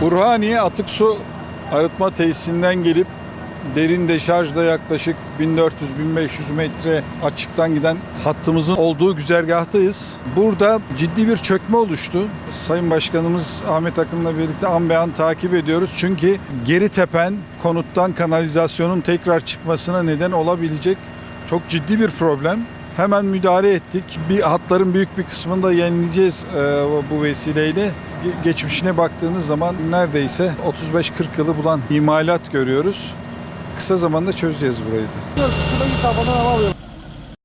Burhaniye atık su arıtma tesisinden gelip derin deşarjda yaklaşık 1400-1500 metre açıktan giden hattımızın olduğu güzergahtayız. Burada ciddi bir çökme oluştu. Sayın Başkanımız Ahmet Akın'la birlikte an be an takip ediyoruz. Çünkü geri tepen konuttan kanalizasyonun tekrar çıkmasına neden olabilecek çok ciddi bir problem. Hemen müdahale ettik. Bir hatların büyük bir kısmını da yenileyeceğiz e, bu vesileyle. Ge- Geçmişine baktığınız zaman neredeyse 35-40 yılı bulan imalat görüyoruz. Kısa zamanda çözeceğiz burayı da.